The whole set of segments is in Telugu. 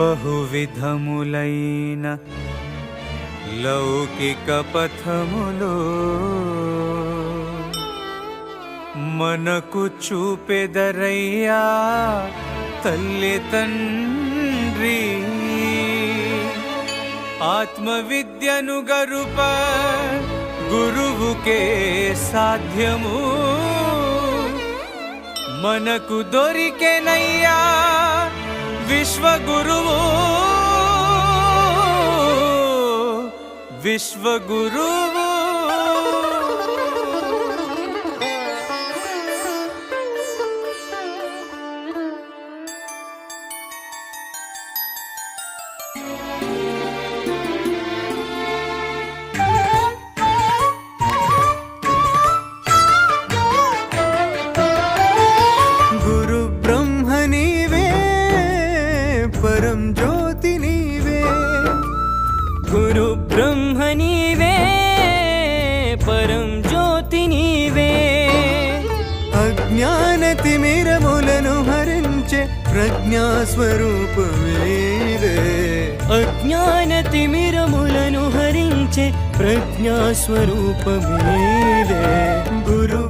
బహువిధములైన లౌకిక పథములు మనకు చూపెదరయ్యా తల్లి తండ్రి. ఆత్మవిద్యను గరుప గురువుకే సాధ్యము. మనకు దొరికెనయ్యా విశ్వగురువు విశ్వగురువు. పరం జ్యోతి నీవే. అజ్ఞాన తిమిరములను హరించే ప్రజ్ఞా స్వరూపమేవే అజ్ఞాన తిమిరములను హరించే ప్రజ్ఞా స్వరూపమేవే గురు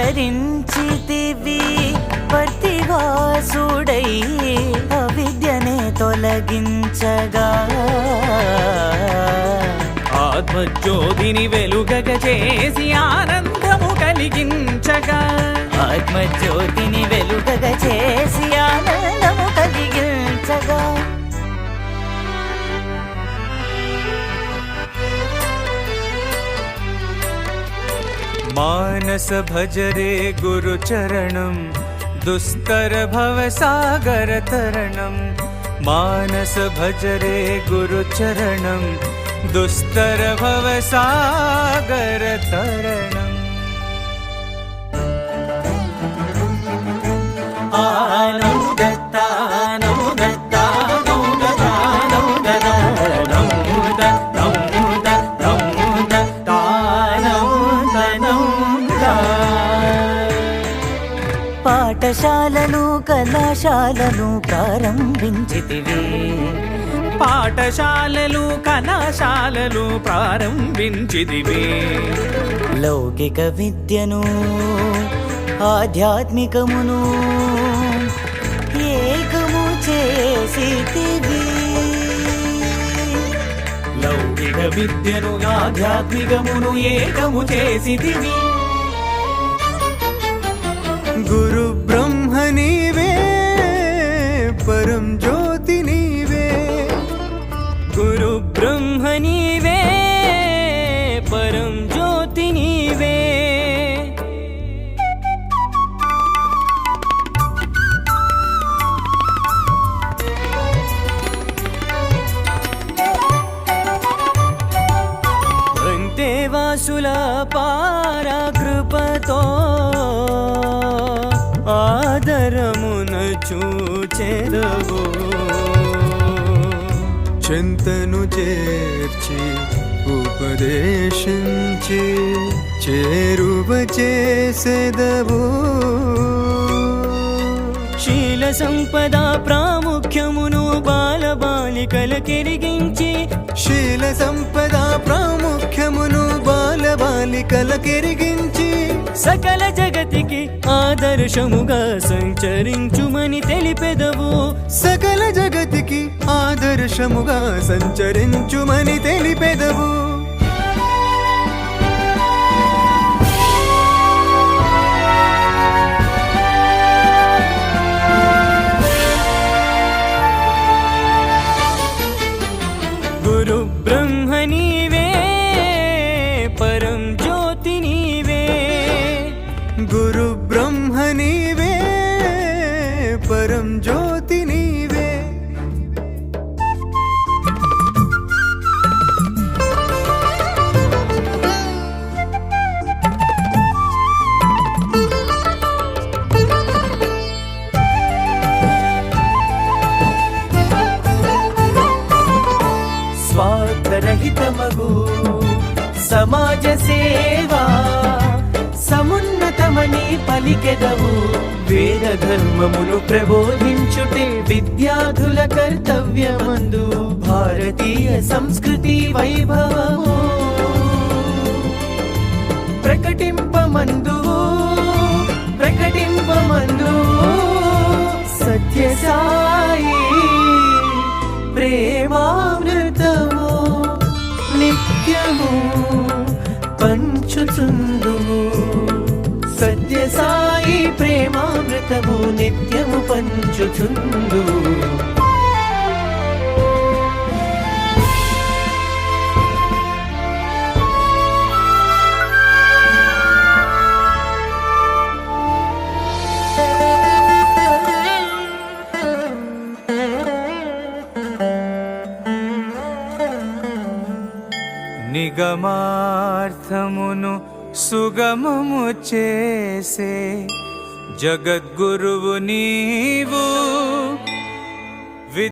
అవతరించితివి పర్తివాసుడై అవిద్యనే తొలగించగా. ఆత్మజ్యోతిని వెలుగగ చేసి ఆనందము కలిగించగా. ఆత్మజ్యోతిని వెలుగగా मानस भजरे गुरुचरणं दुस्तर भव मानस भजरे गुरुचरणं दुस्तर भव పాఠశాలను కళాశాలను ప్రారంభించితివి. పాఠశాలలు కళాశాలలు ప్రారంభించిదివి లౌకిక విద్యను ఆధ్యాత్మికమును ఏకము చేసితివి. లౌకిక విద్యను ఆధ్యాత్మికమును ఏకము చేసిదివి గురు అంతేవాసుల పారకృపతో ఆదరమున చూచెదవు చింతను చేర్చి ఉపదేశించి చేరువ చేసెదవు శీల సంపద ప్రాముఖ్యమును బాలబాలికల కెరిగించి శీల సంపద ప్రాముఖ్యమును బాల బాలికల కెరిగించి సకల జగతికి ఆదర్శముగా సంచరించుమని తెలిపెదవు. సకల జగతికి ఆదర్శముగా సంచరించుమని తెలిపెదవు. గురు బ్రహ్మ నీవే పరం జ్యోతి నీవే. సమాజ సేవ పలికెదవు. వేద ధర్మమును ప్రబోధించుటే విద్యార్థుల కర్తవ్యమందు భారతీయ సంస్కృతి వైభవము. ప్రకటింపమందు ప్రకటింపమందు సత్యసాయి ప్రేమామృతము నిత్యము పంచుతుంది సాయి ప్రేమామృతము నిత్యము పంచుచుందు నిగమార్థమును సుగమము చేసే జగద్గురువు నీవు.